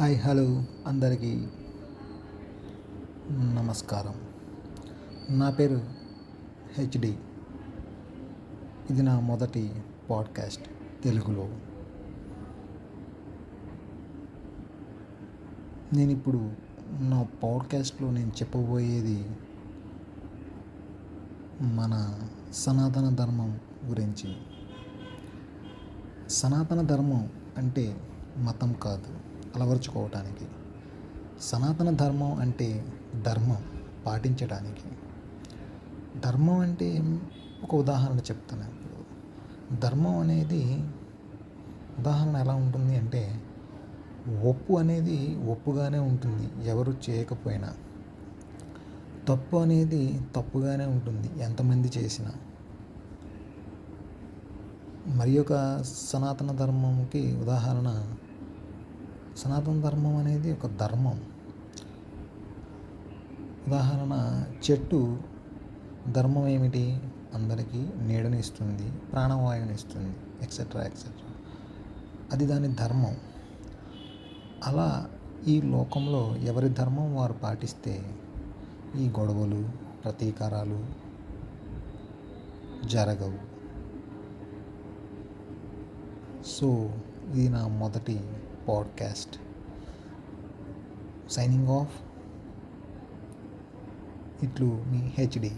Hi hello అందరికీ నమస్కారం. నా పేరు హెచ్డి. ఇది నా మొదటి పాడ్కాస్ట్ తెలుగులో. నేను ఇప్పుడు నా పాడ్కాస్ట్లో నేను చెప్పబోయేది మన సనాతన ధర్మం గురించి. సనాతన ధర్మం అంటే మతం కాదు. అలవరుచుకోవటానికి. సనాతన ధర్మం అంటే ధర్మం పాటించడానికి ధర్మం అంటే ఒక ఉదాహరణ చెప్తాను ఇప్పుడు. ధర్మం అనేది ఉదాహరణ ఎలా ఉంటుంది అంటే ఒప్పు అనేది ఒప్పుగానే ఉంటుంది ఎవరు చేయకపోయినా. తప్పు అనేది తప్పుగానే ఉంటుంది ఎంతమంది చేసినా. మరి ఒక సనాతన ధర్మంకి ఉదాహరణ సనాతన ధర్మం అనేది ఒక ధర్మం. ఉదాహరణ చెట్టు ధర్మం ఏమిటి? అందరికీ నీడని ఇస్తుంది ప్రాణవాయువుని ఇస్తుంది ఎక్సెట్రా ఎక్సెట్రా అది దాని ధర్మం. అలా ఈ లోకంలో ఎవరి ధర్మం వారు పాటిస్తే ఈ గొడవలు ప్రతీకారాలు జరగవు. సో ఇది నా మొదటి పాడ్కాస్ట్ సైనింగ్ ఆఫ్ ఇట్లు మీ హెచ్డీ